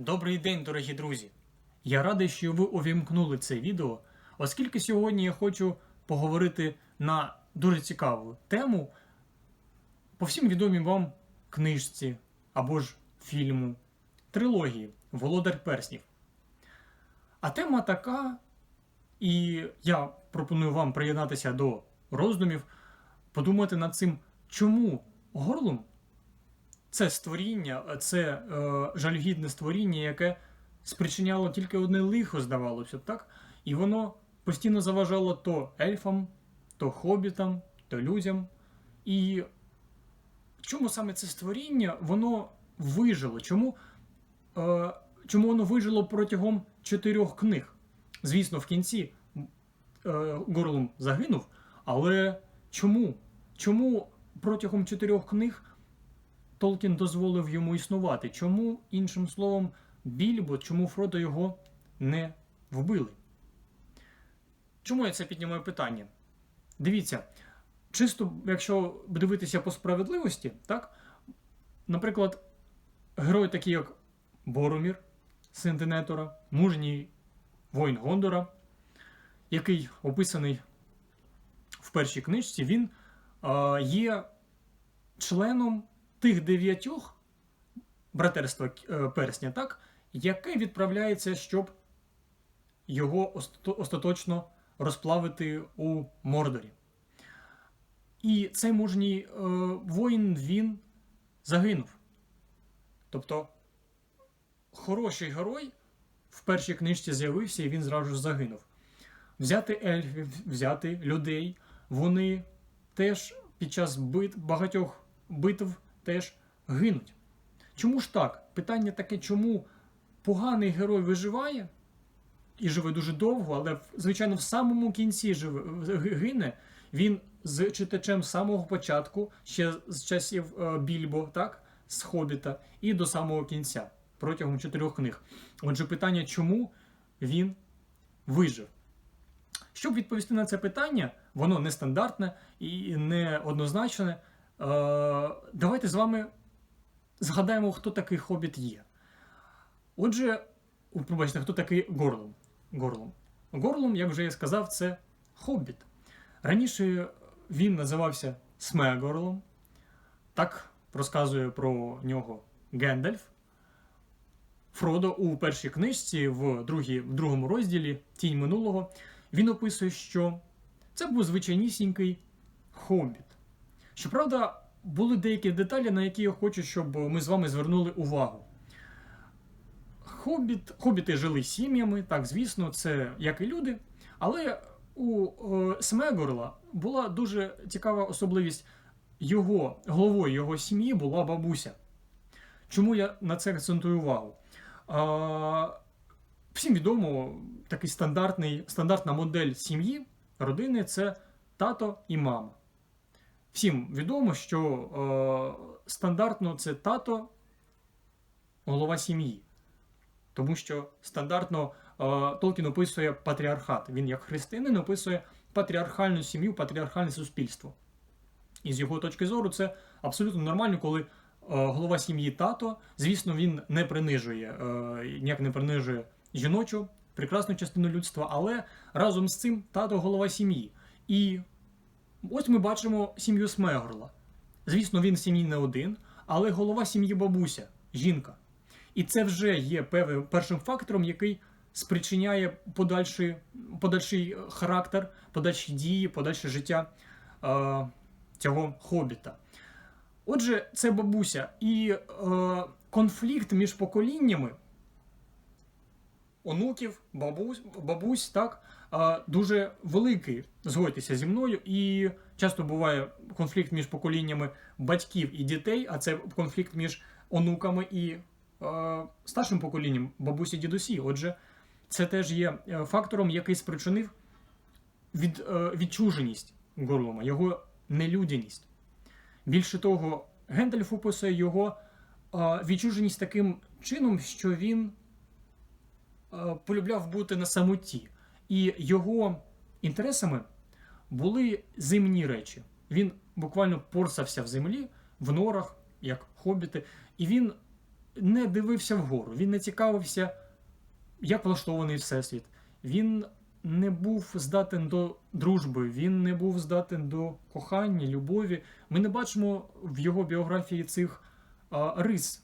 Добрий день, дорогі друзі! Я радий, що ви увімкнули це відео, оскільки сьогодні я хочу поговорити на дуже цікаву тему по всім відомій вам книжці або ж фільму, трилогії Володар Перснів. А тема така, і я пропоную вам приєднатися до роздумів, подумати над цим, чому горлом це створіння, це е, жалюгідне створіння, яке спричиняло тільки одне лихо, здавалося б, так? І воно постійно заважало то ельфам, то хобітам, то людям. І чому саме це створіння воно вижило? Чому, е, чому воно вижило протягом чотирьох книг? Звісно, в кінці е, Горлум загинув, але чому? Чому протягом чотирьох книг Толкін дозволив йому існувати? Чому, іншим словом, Більбо, чому Фродо його не вбили? Чому я це піднімаю питання? Дивіться, чисто, якщо дивитися по справедливості, так? Наприклад, герої такі, як Боромір, син Денетора, мужній воїн Гондора, який описаний в першій книжці, він е, є членом тих дев'ятьох братерства е, персня, так, яке відправляється, щоб його остаточно розплавити у Мордорі. І цей мужній е, воїн він загинув. Тобто хороший герой в першій книжці з'явився і він зразу ж загинув. Взяти ельфів, взяти людей, вони теж під час бит, багатьох битв теж гинуть. Чому ж так? Питання таке, чому поганий герой виживає і живе дуже довго, але звичайно в самому кінці живе, гине. Він з читачем з самого початку, ще з часів е, Більбо, так, з Хобіта, і до самого кінця протягом чотирьох книг. Отже, питання, чому він вижив? Щоб відповісти на це питання, воно нестандартне і не однозначне. Е, давайте з вами згадаємо, хто такий хобіт є. Отже, пробачте, хто такий Горлум? Горлум. Горлум, як вже я сказав, це хобіт. Раніше він називався Смегорлом. Так розказує про нього Гендальф. Фродо у першій книжці, в, другій, в другому розділі Тінь минулого, він описує, що це був звичайнісінький хобіт. Щоправда, були деякі деталі, на які я хочу, щоб ми з вами звернули увагу. Хобіт, хобіти жили сім'ями, так, звісно, це як і люди. Але у е, Смегорла була дуже цікава особливість. Його головою його сім'ї була бабуся. Чому я на це акцентую увагу? А, всім відомо, такий стандартний, стандартна модель сім'ї, родини це тато і мама. Всім відомо, що е, стандартно це тато, голова сім'ї. Тому що стандартно е, Толкін описує патріархат. Він, як християнин, описує патріархальну сім'ю, патріархальне суспільство. І з його точки зору, це абсолютно нормально, коли е, голова сім'ї тато, звісно, він не принижує, е, ніяк не принижує жіночу, прекрасну частину людства, але разом з цим тато голова сім'ї. І ось ми бачимо сім'ю Смегорла. Звісно, він в сім'ї не один, але голова сім'ї бабуся, жінка. І це вже є певним першим фактором, який спричиняє подальший, подальший характер, подальші дії, подальше життя е, цього хобіта. Отже, це бабуся. І е, конфлікт між поколіннями онуків, бабусь, бабусь так, е, дуже великий. Згодьтеся зі мною. І часто буває конфлікт між поколіннями батьків і дітей, а це конфлікт між онуками і е, старшим поколінням бабусі дідусі. Отже, це теж є е, фактором, який спричинив від, е, відчуженість Горлума, його нелюдяність. Більше того, Гендальф описує його е, відчуженість таким чином, що він е, полюбляв бути на самоті. І його інтересами були земні речі. Він буквально порсався в землі, в норах, як хобіти, і він не дивився вгору, він не цікавився, як влаштований всесвіт. Він не був здатен до дружби, він не був здатен до кохання, любові. Ми не бачимо в його біографії цих а, рис.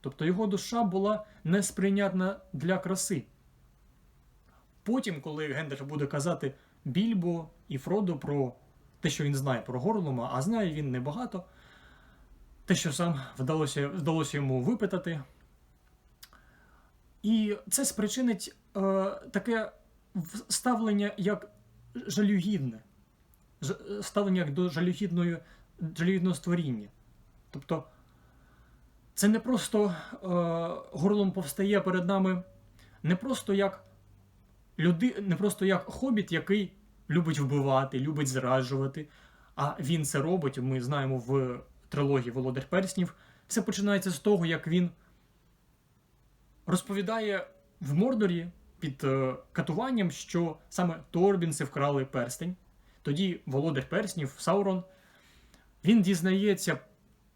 Тобто його душа була несприйнятна для краси. Потім, коли Гендальф буде казати Більбо і Фродо про те, що він знає про Горлума, а знає він небагато, те, що сам вдалося, вдалося йому випитати. І це спричинить е, таке ставлення як жалюгідне, ставлення як до жалюгідної, жалюгідного створіння. Тобто, це не просто е, горлом повстає перед нами, не просто як люди, не просто як хобіт, який любить вбивати, любить зраджувати. А він це робить. Ми знаємо в трилогії Володар Перснів. Все починається з того, як він розповідає в Мордорі під е, катуванням, що саме Торбінси вкрали перстень. Тоді Володар Перснів, Саурон, він дізнається,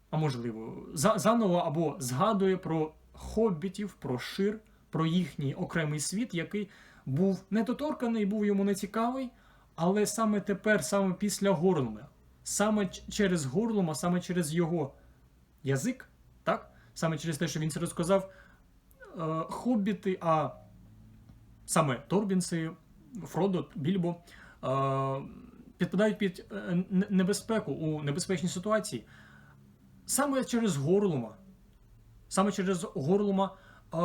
а можливо, за, заново або згадує про хоббітів, про шир, про їхній окремий світ, який був недоторканий, був йому нецікавий, але саме тепер, саме після Горлума, саме через Горлума, саме через його язик, так? саме через те, що він це розказав, е, хобіти, а саме Торбінси, Фродо, Більбо е, підпадають під е, небезпеку у небезпечній ситуації. Саме через Горлума, саме через Горлума е,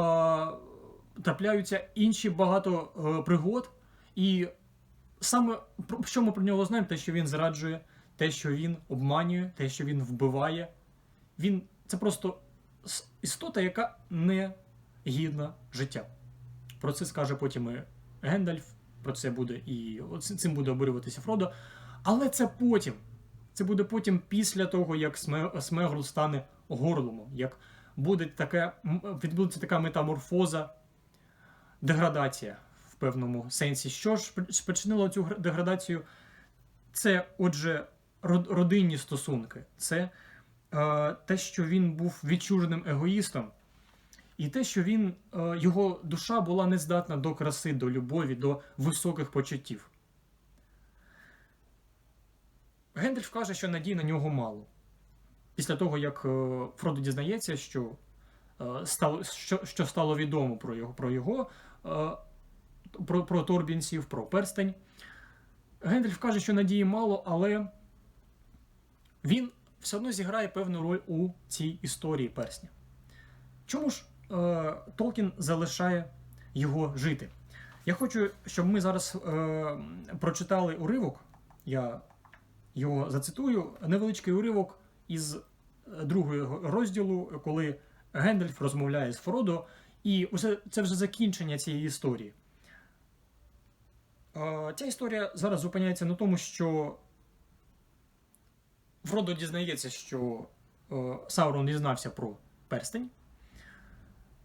трапляються інші багато е, пригод, і саме про що ми про нього знаємо, те, що він зраджує, те, що він обманює, те, що він вбиває. Він це просто істота, яка не гідна життя. Про це скаже потім і Гендальф, про це буде і цим буде обурюватися Фродо. Але це потім. Це буде потім після того, як Сме- стане горлумом, як буде таке, відбудеться така метаморфоза, деградація в певному сенсі. Що ж спричинило цю гр- деградацію? Це, отже, родинні стосунки. Це е, те, що він був відчуженим егоїстом, і те, що він, е, його душа була не здатна до краси, до любові, до високих почуттів. Гендальф каже, що надій на нього мало. Після того, як е, Фродо дізнається, що, е, стало, що, що стало відомо про його, про, його про, про Торбінців, про перстень, Гендальф каже, що надії мало, але він все одно зіграє певну роль у цій історії персня. Чому ж е, Толкін залишає його жити? Я хочу, щоб ми зараз е, прочитали уривок. Я його зацитую. Невеличкий уривок із е, другого розділу, коли Гендальф розмовляє з Фродо, і усе це вже закінчення цієї історії. Е, Ця історія зараз зупиняється на тому, що Фродо дізнається, що е, Саурон дізнався про перстень.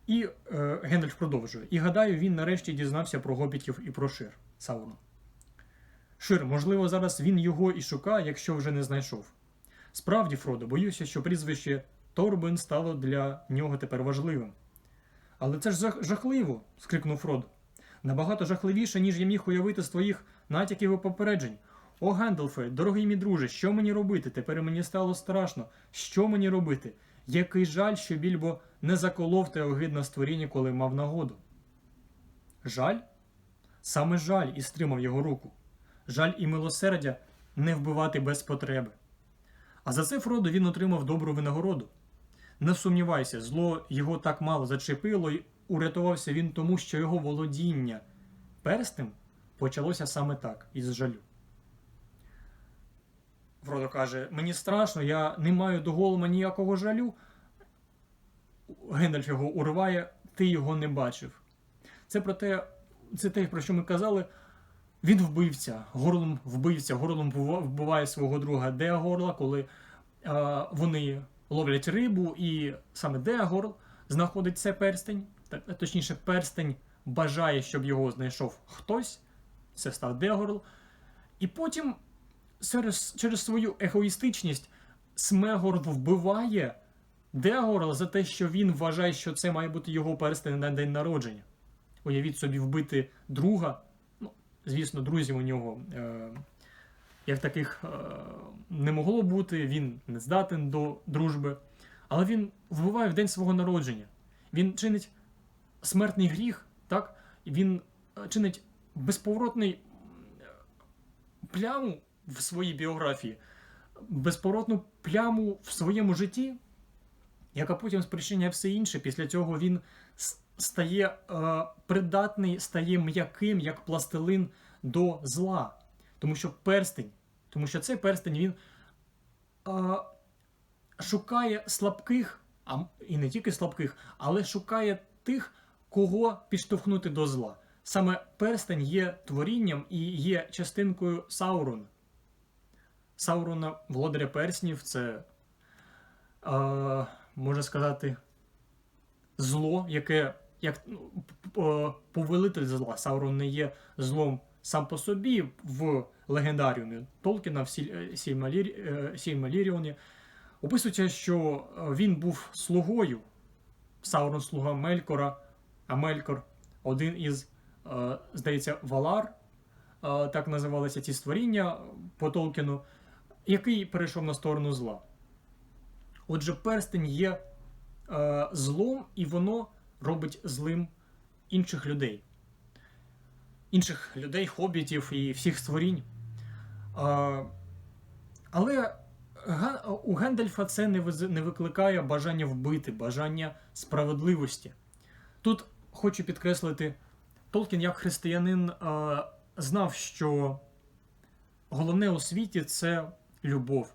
І е, Гендальф продовжує. І гадаю, він нарешті дізнався про гобітів і про Шир Саурона. Шир, можливо, зараз він його і шукає, якщо вже не знайшов. Справді, Фродо, боюся, що прізвище Торбен стало для нього тепер важливим. Але це ж жахливо. скрикнув Фродо. Набагато жахливіше, ніж я міг уявити з твоїх натяків і попереджень. О, Гендалфе, дорогий мій друже, що мені робити? Тепер мені стало страшно. Що мені робити? Який жаль, що більбо не заколов те огидне створіння, коли мав нагоду. Жаль? Саме жаль і стримав його руку. Жаль і милосердя не вбивати без потреби. А за це Фродо він отримав добру винагороду. Не сумнівайся, зло його так мало зачепило, і урятувався він тому, що його володіння перстем почалося саме так, із жалю. Фродо каже: Мені страшно, я не маю до голома ніякого жалю. Гендальф його уриває, ти його не бачив. Це про те, це те, про що ми казали. Він вбивця, горлом вбивця, горлом вбиває свого друга Деагорла, коли е, вони ловлять рибу, і саме Деагорл знаходить цей перстень, точніше, перстень бажає, щоб його знайшов хтось, це став Деагорл. І потім через, через свою егоїстичність Смегорд вбиває Дегор за те, що він вважає, що це має бути його перстень на день народження. Уявіть собі, вбити друга. Ну, звісно, друзів у нього е, як таких е, не могло бути, він не здатен до дружби. Але він вбиває в день свого народження. Він чинить смертний гріх, так? Він е, чинить безповоротний е, пляму в своїй біографії, безповоротну пляму в своєму житті, яка потім спричиняє все інше. Після цього він стає е, придатний, стає м'яким, як пластилин до зла. Тому що перстень, тому що цей перстень він е, шукає слабких, а і не тільки слабких, але шукає тих, кого підштовхнути до зла. Саме перстень є творінням і є частинкою Саурона. Саурона, володаря перснів, це, е, можна сказати, зло, яке як ну, повелитель зла. Саурон не є злом сам по собі в легендаріумі Толкіна в е, е, Сільмаліріоні. Описується, що е, він був слугою. Саурон слуга Мелькора, а Мелькор один із, здається, Валар, так називалися ці створіння по Толкіну, який перейшов на сторону зла. Отже, перстень є злом, і воно робить злим інших людей. Інших людей, хобітів і всіх створінь. Але у Гендальфа це не, викликає бажання вбити, бажання справедливості. Тут хочу підкреслити, Толкін як християнин знав, що головне у світі це любов.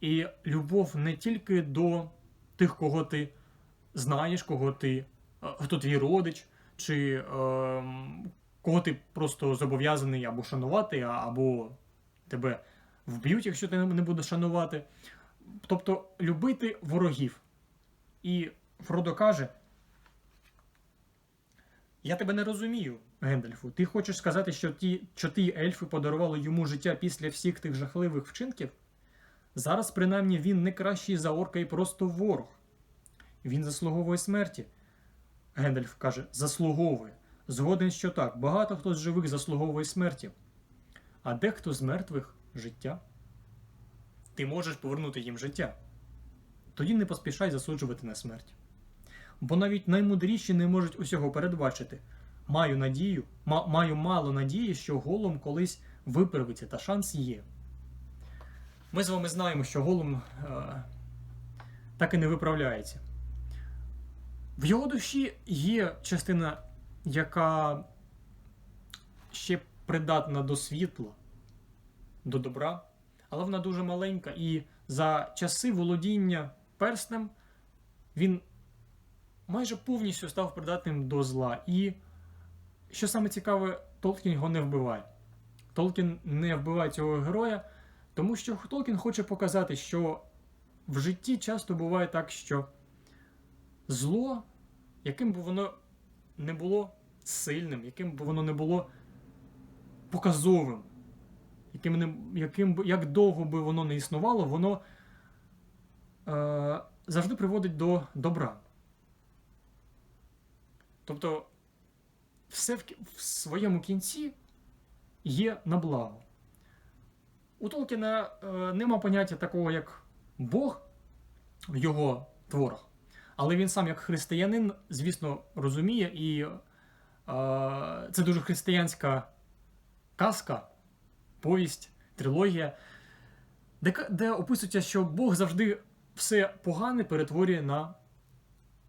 І любов не тільки до тих, кого ти знаєш, кого ти, хто твій родич, чи е, кого ти просто зобов'язаний або шанувати, або тебе вб'ють, якщо ти не будеш шанувати. Тобто любити ворогів. І Фродо каже: Я тебе не розумію, Гендальфу. Ти хочеш сказати, що ті, що ельфи подарували йому життя після всіх тих жахливих вчинків? Зараз, принаймні, він не кращий за орка і просто ворог. Він заслуговує смерті. Гендальф каже, заслуговує. Згоден, що так, багато хто з живих заслуговує смерті, а дехто з мертвих життя. Ти можеш повернути їм життя. Тоді не поспішай засуджувати на смерть. Бо навіть наймудріші не можуть усього передбачити. Маю надію, ма- маю мало надії, що голом колись виправиться, та шанс є. Ми з вами знаємо, що голом е, так і не виправляється. В його душі є частина, яка ще придатна до світла, до добра, але вона дуже маленька. І за часи володіння перснем він майже повністю став придатним до зла. І що саме цікаве, Толкін його не вбиває. Толкін не вбиває цього героя, тому що Толкін хоче показати, що в житті часто буває так, що зло, яким би воно не було сильним, яким би воно не було показовим, яким, не, яким би, як довго би воно не існувало, воно е, завжди приводить до добра. Тобто, все в, в своєму кінці є на благо. У Толкіна е, нема поняття такого, як Бог в його творах. Але він сам, як християнин, звісно, розуміє, і е, це дуже християнська казка, повість, трилогія, де, де описується, що Бог завжди все погане перетворює на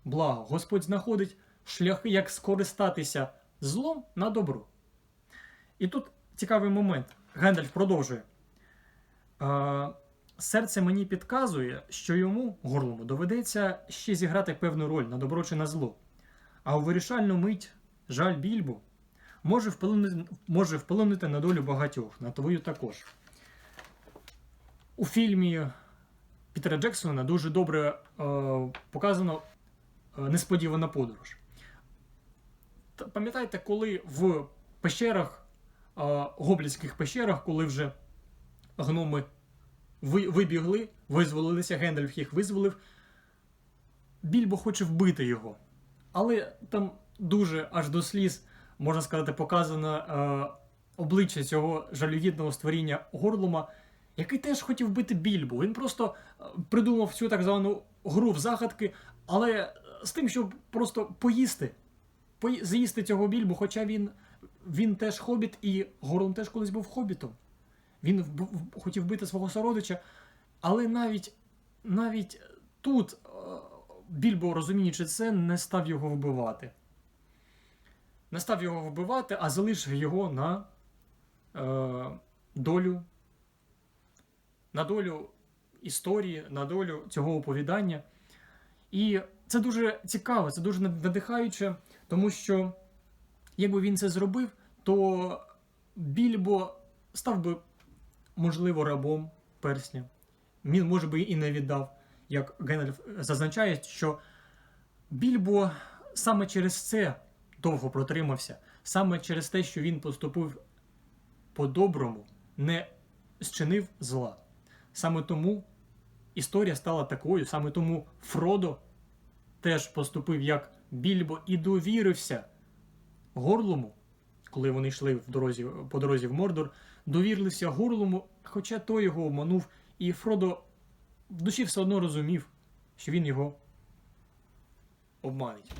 благо. Господь знаходить шляхи, як скористатися злом на добро. І тут цікавий момент. Гендальф продовжує. Е, серце мені підказує, що йому, горлому, доведеться ще зіграти певну роль на добро чи на зло. А у вирішальну мить жаль більбу може вплинути, може вплинути на долю багатьох, на твою також. У фільмі Пітера Джексона дуже добре е, показано е, несподівана подорож. Та Пам'ятаєте, коли в пещерах, е, гоблінських пещерах, коли вже гноми ви- вибігли, визволилися, Гендальф їх визволив, Більбо хоче вбити його. Але там дуже аж до сліз, можна сказати, показано е, обличчя цього жалюгідного створіння Горлума, який теж хотів вбити Більбу. Він просто е, придумав цю так звану гру в загадки, але з тим, щоб просто поїсти. Пої- З'їсти цього більбу, хоча він, він теж хобіт, і Горлум теж колись був хобітом. Він хотів вбити свого сородича, але навіть, навіть тут е, Більбо, розуміючи це, не став його вбивати. Не став його вбивати, а залишив його на е, долю, на долю історії, на долю цього оповідання. І це дуже цікаво, це дуже надихаюче, тому що якби він це зробив, то Більбо став би, можливо, рабом персня. Він, може би, і не віддав. Як Генріф зазначає, що Більбо саме через це довго протримався, саме через те, що він поступив по-доброму, не зчинив зла. Саме тому історія стала такою, саме тому Фродо теж поступив як Більбо і довірився Горлуму, коли вони йшли в дорозі, по дорозі в Мордор, довірився Горлуму, хоча той його обманув, і Фродо в душі все одно розумів, що він його обманить.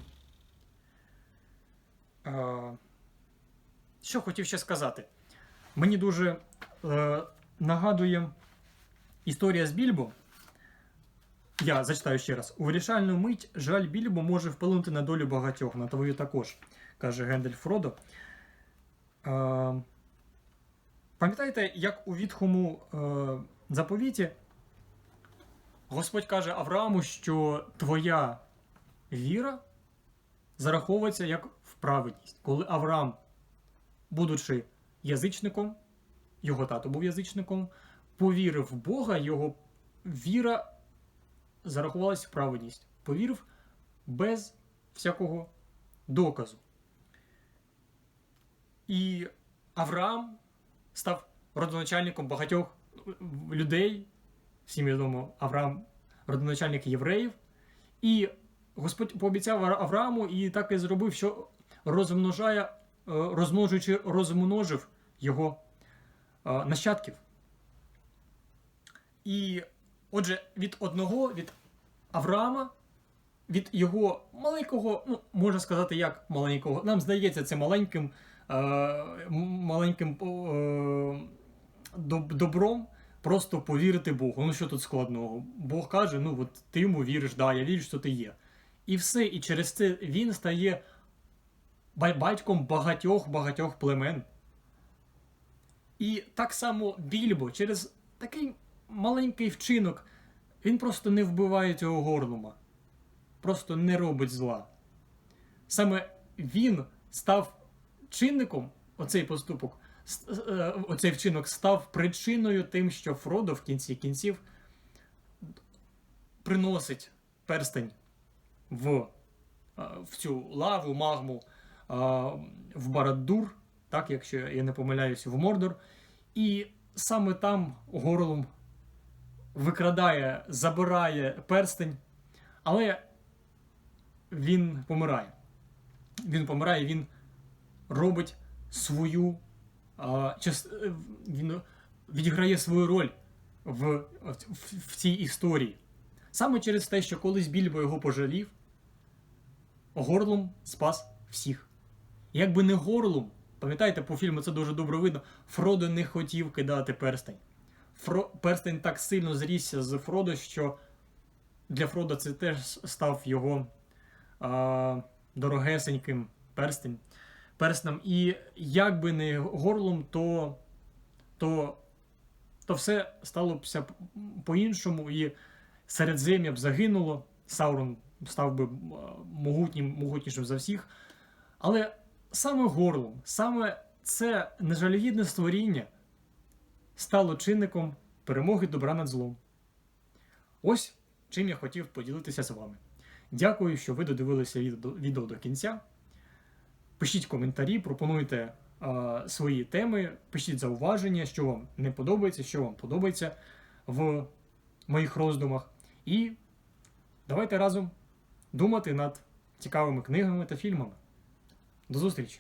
Що хотів ще сказати? Мені дуже е, нагадує історія з Більбо. Я зачитаю ще раз. У вирішальну мить жаль Більбо може вплинути на долю багатьох, на твою також, каже Гендель Фродо. Пам'ятаєте, як у відхому е, заповіті Господь каже Аврааму, що твоя віра зараховується як вправедність. Коли Авраам, будучи язичником, його тато був язичником, повірив в Бога, його віра зарахувалась в праведність. Повірив без всякого доказу. І Авраам став родоначальником багатьох людей. Всім відомо, Авраам родоначальник євреїв. І Господь пообіцяв Аврааму і так і зробив, що розмножає, е, розмножуючи, розмножив його е, нащадків. І отже, від одного, від Авраама, від його маленького, ну, можна сказати, як маленького, нам здається, це маленьким, маленьким е, добром просто повірити Богу. Ну що тут складного? Бог каже: ну от ти йому віриш, да, я вірю, що ти є. І все. І через це він стає батьком багатьох-багатьох племен. І так само Більбо через такий маленький вчинок, він просто не вбиває цього горлума. Просто не робить зла. Саме він став чинником, оцей поступок, е, оцей вчинок став причиною тим, що Фродо в кінці кінців приносить перстень в, е, в цю лаву, магму, е, в Барад-дур, так, якщо я не помиляюсь, в Мордор. І саме там Горлум викрадає, забирає перстень, але він помирає. Він помирає, він робить свою а, час, е, він відіграє свою роль в, в, в цій історії. Саме через те, що колись Більбо його пожалів, Горлум спас всіх. Якби не Горлум, пам'ятаєте, по фільму це дуже добре видно, Фродо не хотів кидати перстень. Фро... Перстень так сильно зрісся з Фродо, що для Фродо це теж став його а, дорогесеньким перстень, перстнем. І як би не горлом, то, то, то все стало б по-іншому, і середзем'я б загинуло, Саурон став би могутнім, могутнішим за всіх. Але саме горлом, саме це нежалігідне створіння стало чинником перемоги добра над злом. Ось чим я хотів поділитися з вами. Дякую, що ви додивилися відео до кінця. Пишіть коментарі, пропонуйте е, свої теми, пишіть зауваження, що вам не подобається, що вам подобається в моїх роздумах. І давайте разом думати над цікавими книгами та фільмами. До зустрічі!